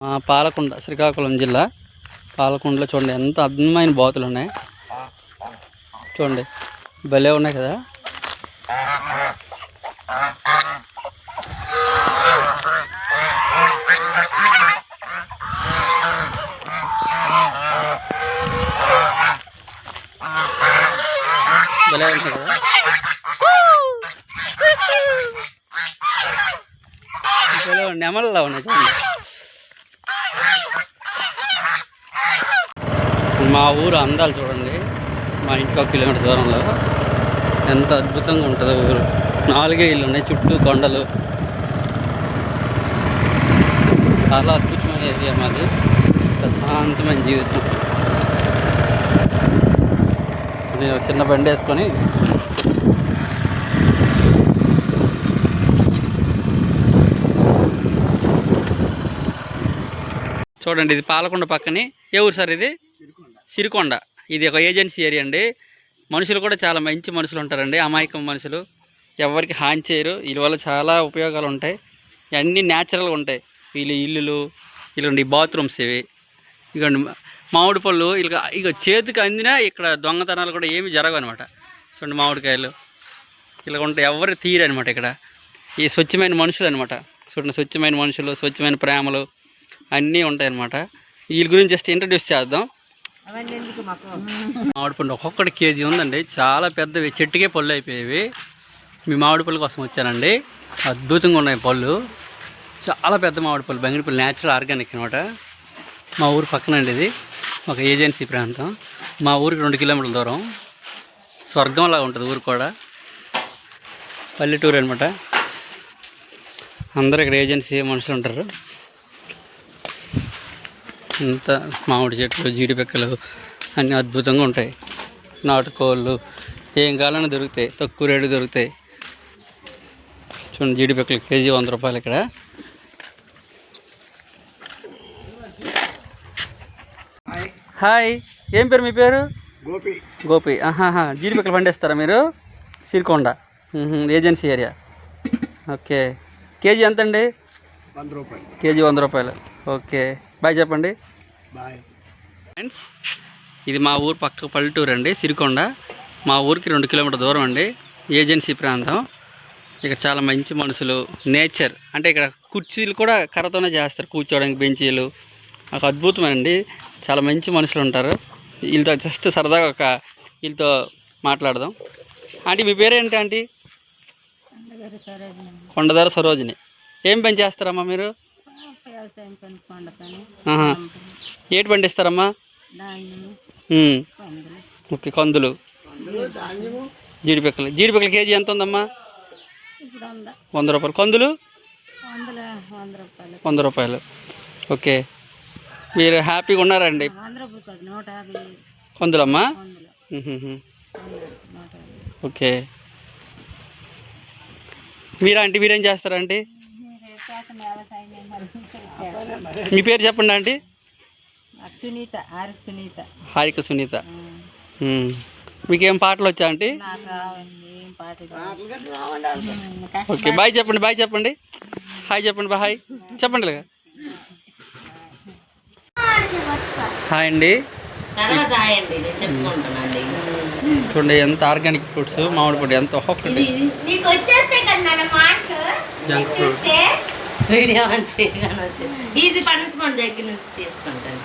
మా పాలకొండ శ్రీకాకుళం జిల్లా పాలకొండలో చూడండి ఎంత అద్భుతమైన బాతులు ఉన్నాయి. చూడండి భలే ఉన్నాయి కదా. భలే ఉంటాయి కదా. భలే ఉన్నాయి. ఉన్నాయి చూడండి. మా ఊరు అందాలు చూడండి. మా ఇంటికి ఒక కిలోమీటర్ దూరంలో. ఎంత అద్భుతంగా ఉంటుందో ఊరు. నాలుగే ఇల్లు ఉన్నాయి చుట్టూ కొండలు. చాలా అద్భుతమైన ఏరియా మాది. ప్రశాంతమైన జీవితం. నేను ఒక చిన్న బండి వేసుకొని చూడండి ఇది పాలకొండ పక్కనే. ఏ ఊరు సార్ ఇది? సిరికొండ. ఇది ఒక ఏజెన్సీ ఏరియా అండి. మనుషులు కూడా చాలా మంచి మనుషులు ఉంటారండి. అమాయకం మనుషులు. ఎవరికి హాని చేయరు. వీళ్ళ వల్ల చాలా ఉపయోగాలు ఉంటాయి. అన్నీ న్యాచురల్గా ఉంటాయి. వీళ్ళు ఇల్లులు ఇలాంటి బాత్రూమ్స్ ఇవి. ఇదిగోండి మామిడి పళ్ళు ఇక ఇక చేతికి అందినా ఇక్కడ దొంగతనాలు కూడా ఏమి జరగవు అనమాట చూడండి మామిడికాయలు. ఇలా ఉంటాయి ఎవరు తీరు అనమాట ఇక్కడ. ఈ స్వచ్ఛమైన మనుషులు అనమాట చూడండి స్వచ్ఛమైన మనుషులు స్వచ్ఛమైన ప్రేమలు అన్నీ ఉంటాయన్నమాట వీళ్ళ గురించి జస్ట్ ఇంట్రడ్యూస్ చేద్దాం. అవన్నీ మామిడి పండు ఒక్కొక్కటి కేజీ ఉందండి. చాలా పెద్దవి. చెట్టుకే పళ్ళు అయిపోయేవి. మీ మామిడి పళ్ళు కోసం వచ్చానండి. అద్భుతంగా ఉన్నాయి పళ్ళు. చాలా పెద్ద మామిడి పళ్ళు. బంగిడి పళ్ళు న్యాచురల్ ఆర్గానిక్ అనమాట. మా ఊరు పక్కనండి ఇది. ఒక ఏజెన్సీ ప్రాంతం. మా ఊరికి రెండు కిలోమీటర్ల దూరం. స్వర్గంలా ఉంటుంది ఊరు కూడా. పల్లెటూరు అనమాట. అందరూ ఇక్కడ ఏజెన్సీ మనుషులు ఉంటారు. అంత మామిడి చెట్లు జీడిపెక్కలు అన్నీ అద్భుతంగా ఉంటాయి. నాటుకోళ్ళు ఏం కావాలన్నా దొరుకుతాయి. తక్కువ రేటు దొరుకుతాయి. చూడండి జీడిపెక్కలు కేజీ వంద రూపాయలు ఇక్కడ. హాయ్. ఏం పేరు మీ పేరు? గోపి. గోపి. ఆహాహా. జీడిపెక్కలు పండిస్తారా మీరు? Sirikonda. Agency area? Okay. KG ఎంత అండి వంద రూపాయలు. కేజీ వంద రూపాయలు. ఓకే. బాయ్ చెప్పండి. బాయ్ ఫ్రెండ్స్ ఇది మా ఊరు పక్క పల్లెటూరు అండి సిరికొండ. మా ఊరికి రెండు కిలోమీటర్ దూరం అండి ఏజెన్సీ ప్రాంతం. ఇక్కడ చాలా మంచి మనుషులు నేచర్. అంటే ఇక్కడ కుర్చీలు కూడా కర్రతోనే చేస్తారు కూర్చోవడానికి బెంచీలు. ఒక అద్భుతమండి చాలా మంచి మనుషులు ఉంటారు. వీళ్ళతో జస్ట్ సరదాగా ఒక వీళ్ళతో మాట్లాడదాం. ఆంటీ మీ పేరేంటి ఆంటీ? కొండదార సరోజిని. ఏం పని చేస్తారమ్మా మీరు? వ్యవసాయం పని. ఏటి పండిస్తారమ్మా? ఓకే కందులు. జీడిపెక్కలు. జీడిపెక్కలు కేజీ ఎంత ఉందమ్మా? వంద. రూపాయలు. కందులు? వంద రూపాయలు. ఓకే. మీరు హ్యాపీగా ఉన్నారండి. కందులమ్మా? ఓకే. మీరా ఆంటీ మీరేం చేస్తారండి మీ పేరు చెప్పండి నాకు సునీత ఆరికి సునీత. హారిక సునీత. మీకేం పాటలు వచ్చా ఇది. ఓకే బాయ్ చెప్పండి బాయ్ చెప్పండి. హాయ్ చెప్పండి బాయ్. హాయ్ చెప్పండి హాయ్ అండి చూడండి ఎంత ఆర్గానిక్ ఫ్రూట్స్ మామిడి పొడి ఎంత ఒక్కొక్కటి. జంక్ ఫ్రూట్ వీడియో అని చేయగానే వచ్చింది ఇది పనిష్మెంట్ దగ్గర నుంచి తీసుకుంటాను